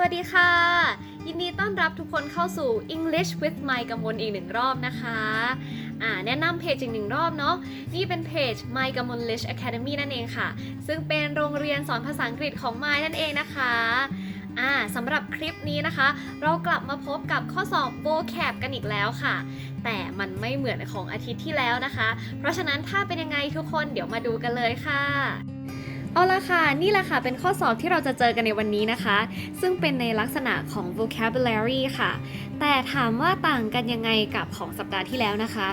วัสดีค่ะ ยินดีต้อนรับทุกคนเข้าสู่ English with My กำมลอีกหนึ่งรอบนะคะอ่าแนะนำเพจอีกหนึ่งรอบเนาะนี่เป็นเพจ My กำมล Lish Academy นั่นเองค่ะ ซึ่งเป็นโรงเรียนสอนภาษาอังกฤษของ My นั่นเองนะคะอ่าสำหรับคลิปนี้นะคะ เรากลับมาพบกับข้อสอบ vocab กันอีกแล้วค่ะ แต่มันไม่เหมือนของอาทิตย์ที่แล้วนะคะ เพราะฉะนั้นถ้าเป็นยังไงทุกคนเดี๋ยวมาดูกันเลยค่ะ เอาละค่ะ นี่แหละค่ะ เป็นข้อสอบที่เราจะเจอกันในวันนี้นะคะ ซึ่งเป็นในลักษณะของ vocabulary ค่ะ แต่ถามว่าต่างกันยังไงกับของสัปดาห์ที่แล้วนะคะ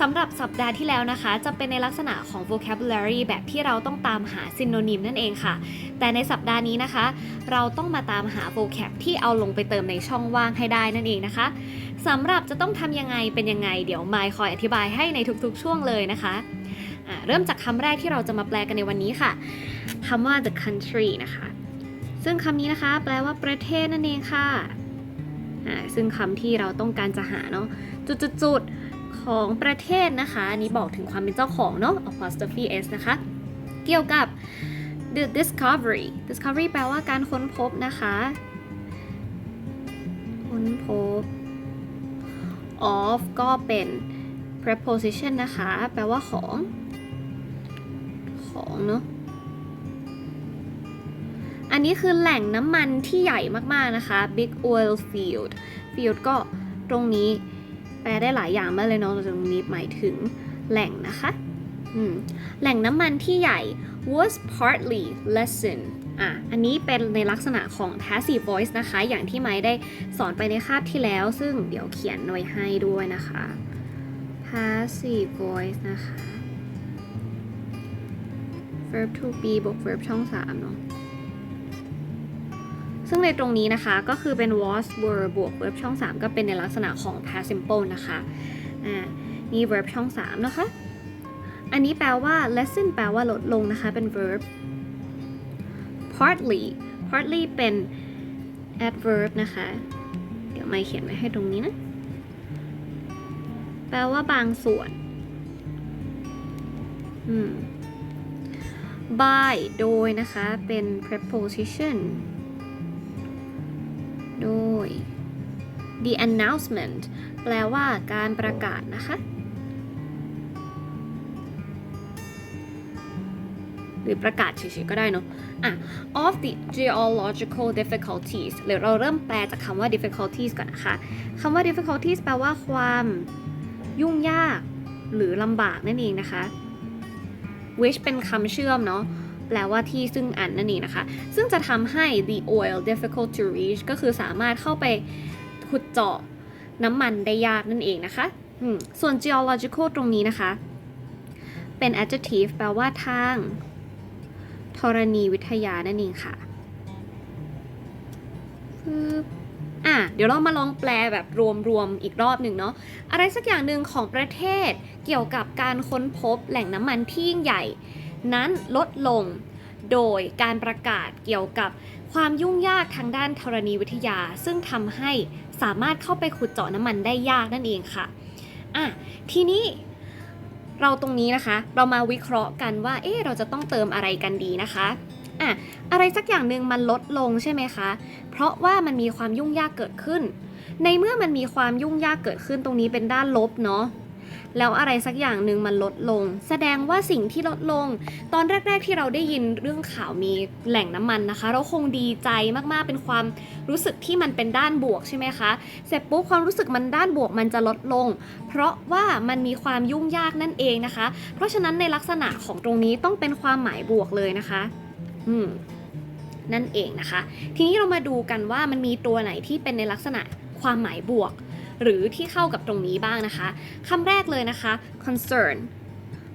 สำหรับสัปดาห์ที่แล้วนะคะ จะเป็นในลักษณะของ vocabulary แบบที่เราต้องตามหา synonym นั่นเองค่ะ แต่ในสัปดาห์นี้นะคะ เราต้องมาตามหา vocab ที่เอาลงไปเติมในช่องว่างให้ได้นั่นเองนะคะสำหรับจะต้องทำยังไงเป็นยังไง เดี๋ยวมายคอยอธิบายให้ในทุกๆ ช่วงเลยนะคะะเริ่มจากคำแรกที่เราจะมาแปลกันในวันนี้ค่ะ คำว่า the country นะคะ ซึ่งคำนี้นะคะ แปลว่าประเทศนั่นเองค่ะ ซึ่งคำที่เราต้องการจะหาเนาะจุดๆของประเทศนะคะ อันนี้บอกถึงความเป็นเจ้าของเนาะ apostrophe s นะคะ เกี่ยวกับ the discovery discovery แปลว่าการค้นพบนะคะ ค้นพบ of ก็เป็น preposition นะคะ แปลว่าของ ของเนาะ อันนี้คือแหล่งน้ำมันที่ใหญ่มากๆนะคะ big oil field field ก็ตรงนี้แปลได้หลายอย่างมากเลยเนาะตรงนี้หมายถึงแหล่งนะคะแหล่งน้ำมันที่ใหญ่ was partly lesson อะ อันนี้เป็นในลักษณะของ passive voice นะคะ อย่างที่ไม้ได้สอนไปในคาบที่แล้ว ซึ่งเดี๋ยวเขียนไว้ให้ด้วยนะคะ passive voice นะคะ verb to be บวก verb ช่อง3เนาะ ซึ่งในตรงนี้นะคะก็คือเป็น was were บวก verb ช่อง 3 ก็เป็นในลักษณะของ past simple นะคะอ่านี่ verb ช่อง 3 นะคะ อันนี้แปลว่า lesson แปลว่าลดลงนะคะ เป็น verb partly partly เป็น adverb นะคะ เดี๋ยวไม่เขียนไว้ให้ตรงนี้นะ แปลว่าบางส่วนอืม by โดยนะคะ เป็น preposition โดย the announcement แปลว่าการประกาศนะคะ หรือประกาศเฉยๆก็ได้เนอะอะ of the geological difficulties หรือเราเริ่มแปลจากคำว่า difficulties ก่อนนะคะคำว่า difficulties แปลว่าความยุ่งยากหรือลำบากนั่นเองนะคะ which เป็นคำเชื่อมเนาะ แปลว่าที่ซึ่งอันนั่นเองนะคะ ซึ่งจะทำให้ the oil difficult to reach ก็คือสามารถเข้าไปขุดเจาะน้ำมันได้ยากนั่นเองนะคะส่วน geological ตรงนี้นะคะ เป็น adjective แปลว่าทางธรณีวิทยานั่นเองค่ะอะ เดี๋ยวเรามาลองแปลแบบรวมๆอีกรอบหนึ่งเนาะ อะไรสักอย่างหนึ่งของประเทศเกี่ยวกับการค้นพบแหล่งน้ำมันที่ยิ่งใหญ่ นั้นลดลง โดยการประกาศเกี่ยวกับความยุ่งยากทางด้านธรณีวิทยา ซึ่งทำให้สามารถเข้าไปขุดเจาะน้ำมันได้ยากนั่นเองค่ะอะทีนี้เราตรงนี้นะคะ เรามาวิเคราะห์กันว่า เอ๊ะเราจะต้องเติมอะไรกันดีนะคะอะอะไรสักอย่างหนึ่งมันลดลงใช่ไหมคะ เพราะว่ามันมีความยุ่งยากเกิดขึ้น ในเมื่อมันมีความยุ่งยากเกิดขึ้นตรงนี้เป็นด้านลบเนาะ แล้วอะไรสักอย่างหนึ่งมันลดลง แสดงว่าสิ่งที่ลดลง ตอนแรก ๆ ที่เราได้ยินเรื่องข่าวมีแหล่งน้ำมันนะคะ เราคงดีใจมากๆเป็นความรู้สึกที่มันเป็นด้านบวกใช่ไหมคะเสร็จปุ๊บความรู้สึกมันด้านบวกมันจะลดลง เพราะว่ามันมีความยุ่งยากนั่นเองนะคะ เพราะฉะนั้นในลักษณะของตรงนี้ต้องเป็นความหมายบวกเลยนะคะ อืมนั่นเองนะคะ ทีนี้เรามาดูกันว่ามันมีตัวไหนที่เป็นในลักษณะความหมายบวก หรือที่เข้ากับตรงนี้บ้างนะคะคำแรกเลยนะคะ concern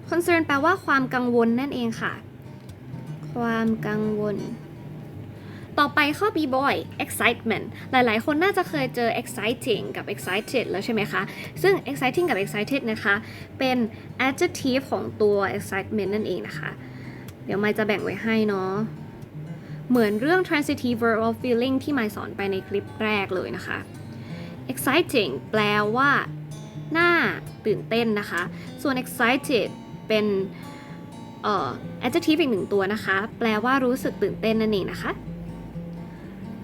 concern แปลว่าความกังวลนั่นเองค่ะ ความกังวล ต่อไปข้อ B boy excitement หลายๆ คนน่าจะเคยเจอ exciting กับ excited แล้วใช่ไหมคะ ซึ่ง exciting กับ excited นะคะ เป็น adjective ของตัว excitement นั่นเองนะคะ เดี๋ยวไม่จะแบ่งไว้ให้เนาะเหมือนเรื่อง transitive verb of feeling ที่ไม่สอนไปในคลิปแรกเลยนะคะ exciting แปลว่าน่าตื่นเต้นนะคะ ส่วน excited เป็น adjective อีกหนึ่งตัวนะคะ แปลว่ารู้สึกตื่นเต้นนั่นเองนะคะ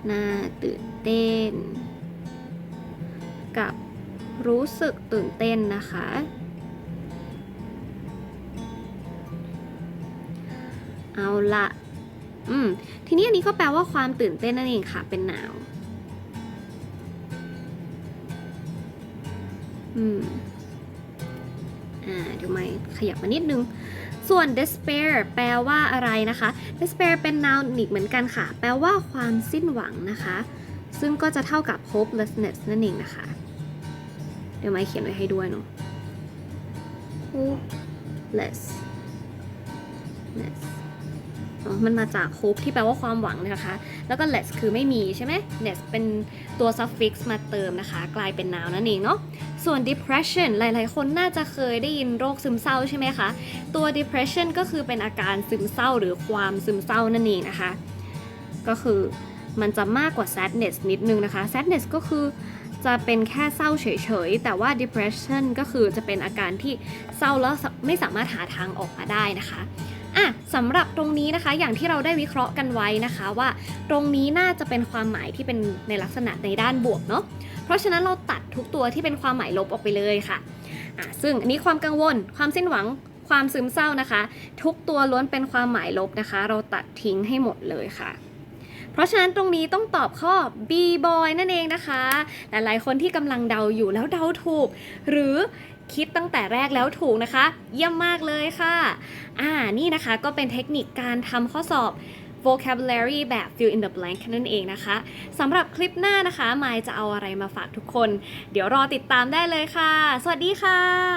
น่าตื่นเต้น กับรู้สึกตื่นเต้นนะคะ เอาละอืม ทีนี้อันนี้ก็แปลว่าความตื่นเต้นนั่นเองค่ะ เป็นหนาว อืม อ่าเดี๋ยวไม่ขยับมานิดนึง ส่วน despair แปลว่าอะไรนะคะ despair เป็น noun อีกเหมือนกันค่ะ แปลว่าความสิ้นหวังนะคะ ซึ่งก็จะเท่ากับ hopelessness นั่นเองนะคะ เดี๋ยวไม่เขียนไว้ให้ด้วยเนาะ hopeless ness มันมาจาก hope ที่แปลว่าความหวังนะคะ แล้วก็ less คือไม่มีใช่ไหม ness เป็นตัว suffix มาเติมนะคะ กลายเป็น noun นั่นเองเนาะ ส่วน depression หลายๆ คนน่าจะเคยได้ยินโรคซึมเศร้าใช่ไหมคะ ตัว depression ก็คือเป็นอาการซึมเศร้าหรือความซึมเศร้านั่นเองนะคะ ก็คือมันจะมากกว่า sadness นิดนึงนะคะ sadness ก็คือจะเป็นแค่เศร้าเฉยๆ แต่ว่า depression ก็คือจะเป็นอาการที่เศร้าแล้วไม่สามารถหาทางออกมาได้นะคะ อะสำหรับตรงนี้นะคะอย่างที่เราได้วิเคราะห์กันไว้นะคะว่า ตรงนี้น่าจะเป็นความหมายที่เป็นในลักษณะในด้านบวกเนาะเพราะฉะนั้นเราตัดทุกตัวที่เป็นความหมายลบออกไปเลยค่ะอะซึ่งอันนี้ความกังวล ความสิ้นหวังความซึมเศร้านะคะ ทุกตัวล้วนเป็นความหมายลบนะคะ เราตัดทิ้งให้หมดเลยค่ะ เพราะฉะนั้นตรงนี้ต้องตอบข้อ B boy นั่นเองนะคะ หลายๆคนที่กำลังเดาอยู่แล้วเดาถูก หรือคิดตั้งแต่แรกแล้วถูกนะคะ เยี่ยมมากเลยค่ะ อ่านี่นะคะก็เป็นเทคนิคการทำข้อสอบ vocabulary แบบ fill in the blank นั่นเองนะคะสำหรับคลิปหน้านะคะมายจะเอาอะไรมาฝากทุกคน เดี๋ยวรอติดตามได้เลยค่ะ สวัสดีค่ะ